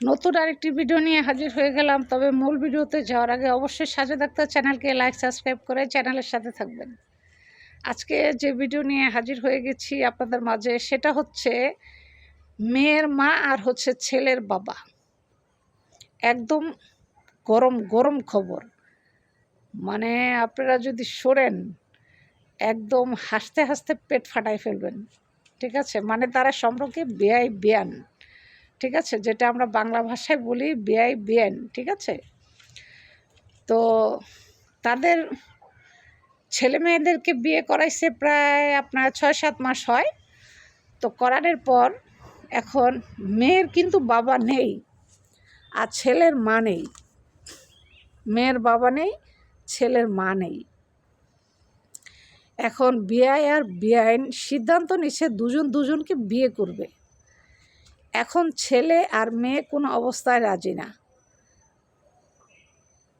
নতুন আরেকটি ভিডিও নিয়ে হাজির হয়ে গেলাম, তবে মূল ভিডিওতে যাওয়ার আগে অবশ্যই সাজে ডাক্তার চ্যানেলকে লাইক সাবস্ক্রাইব করে চ্যানেলের সাথে থাকবেন। আজকে যে ভিডিও নিয়ে হাজির হয়ে গেছি আপনাদের মাঝে, সেটা হচ্ছে মেয়ের মা আর হচ্ছে ছেলের বাবা। একদম গরম গরম খবর। মানে আপনারা যদি সরেন একদম হাসতে হাসতে পেট ফাটাই ফেলবেন। ঠিক আছে? মানে তারা সম্পর্কে বেয়াই বেয়ান ঠিক আছে? যেটা আমরা বাংলা ভাষায় বলি বেয়াই বেয়ান ঠিক আছে? তো তাদের ছেলে মেয়েদেরকে বিয়ে করাইছে প্রায় আপনার ছয় সাত মাস হয়। তো করানোর পর এখন মেয়ের কিন্তু বাবা নেই আর ছেলের মা নেই। মেয়ের বাবা নেই, ছেলের মা নেই। এখন বিআই আর বিআইন সিদ্ধান্ত নিচ্ছে দুজন দুজনকে বিয়ে করবে। এখন ছেলে আর মেয়ে কোনো অবস্থায় রাজি না।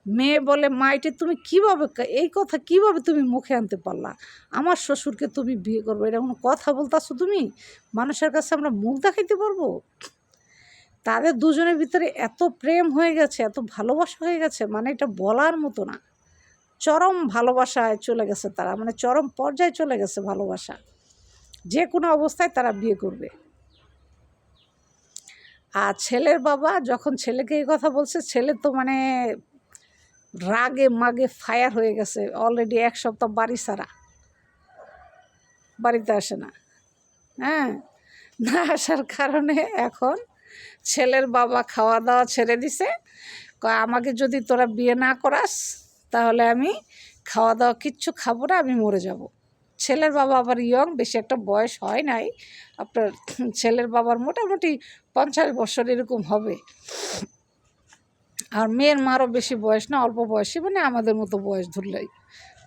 মেয়ে বলে মাইটে তুমি কীভাবে এই কথা কীভাবে তুমি মুখে আনতে পারলা? আমার শ্বশুরকে তুমি বিয়ে করবে, এটা কোনো কথা বলতেছো তুমি? মানুষের কাছে আমরা মুখ দেখাইতে পারব? তাদের দুজনের ভিতরে এত প্রেম হয়ে গেছে, এত ভালোবাসা হয়ে গেছে মানে এটা বলার মতো না। চরম ভালোবাসায় চলে গেছে তারা মানে চরম পর্যায়ে চলে গেছে ভালোবাসা। যে কোনো অবস্থায় তারা বিয়ে করবে। আর ছেলের বাবা যখন ছেলেকে এই কথা বলছে, ছেলে তো মানে রাগে মাগে ফায়ার হয়ে গেছে। অলরেডি এক সপ্তাহ বাড়ি সারা বাড়িতে আসে না। হ্যাঁ? না আসার কারণে এখন ছেলের বাবা খাওয়া দাওয়া ছেড়ে দিছে। আমাকে যদি তোরা বিয়ে না করাস, তাহলে আমি খাওয়া দাওয়া কিচ্ছু খাব না, আমি মরে যাব। ছেলের বাবা আবার ইয়ং বেশি একটা বয়স হয় নাই। আপনার ছেলের বাবার মোটামুটি পঞ্চাশ বছর এরকম হবে। আর মেয়ের মারও বেশি বয়স না, অল্প বয়সী মানে আমাদের মতো বয়স ধরলেই,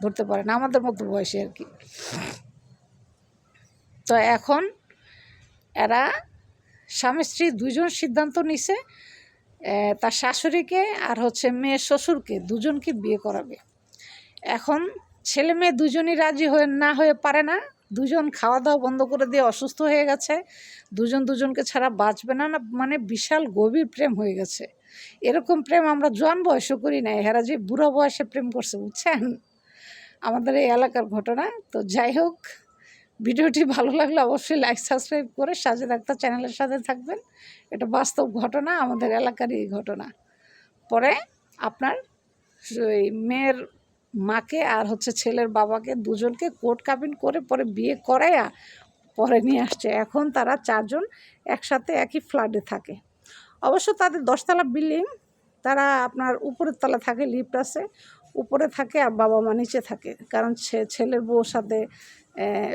ধরতে পারে না আমাদের মতো বয়সী আর কি। তো এখন এরা স্বামী স্ত্রী দুজন সিদ্ধান্ত নিছে তার শাশুড়িকে আর হচ্ছে মেয়ের শ্বশুরকে, দুজনকে বিয়ে করাবে। এখন ছেলে মেয়ে দুজনই রাজি হয়ে না হয়ে পারে না। দুজন খাওয়া দাওয়া বন্ধ করে দিয়ে অসুস্থ হয়ে গেছে। দুজন দুজনকে ছাড়া বাঁচবে না না মানে বিশাল গভীর প্রেম হয়ে গেছে। এরকম প্রেম আমরা জোয়ান বয়সও করি না এরা যে বুড়ো বয়সে প্রেম করছে, বুঝছেন? আমাদের এই এলাকার ঘটনা। তো যাই হোক, ভিডিওটি ভালো লাগলে অবশ্যই লাইক সাবস্ক্রাইব করে সাজে ডাক্তার চ্যানেলের সাথে থাকবেন। এটা বাস্তব ঘটনা, আমাদের এলাকারই ঘটনা। পরে আপনার মেয়ের মাকে আর হচ্ছে ছেলের বাবাকে দুজনকে কোর্ট কাবিন করে পরে বিয়ে করাইয়া পরে নিয়ে আসছে। এখন তারা চারজন একসাথে একই ফ্ল্যাটে থাকে। অবশ্য তাদের দশতলা বিল্ডিং, তারা আপনার উপরের তলা থাকে, লিফট আছে। উপরে থাকে আর বাবা মা নিচে থাকে। কারণ ছেলের বউর সাথে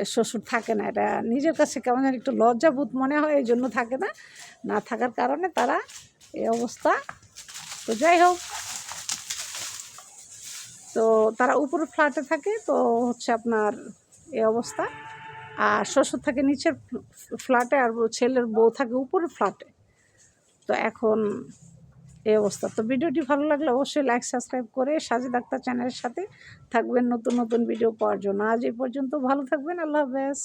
শ্বশুর থাকে না। এটা নিজের কাছে কেমন যেন একটু লজ্জাবোধ মনে হয় এই জন্য থাকে না। না থাকার কারণে তারা এই অবস্থা। তো যাই হোক। তো তারা উপর ফ্ল্যাটে থাকে, তো হচ্ছে আপনার এ অবস্থা। আর শ্বশুর থাকে নিচের ফ্ল্যাটে আর ছেলের বউ থাকে উপরের ফ্ল্যাটে তো এখন এই অবস্থা। তো ভিডিওটি ভালো লাগলে অবশ্যই লাইক সাবস্ক্রাইব করে সাজে ডাক্তার চ্যানেলের সাথে থাকবেন নতুন নতুন ভিডিও পাওয়ার জন্য। আজ এই পর্যন্ত ভালো থাকবেন, আল্লাহ হাফেজ।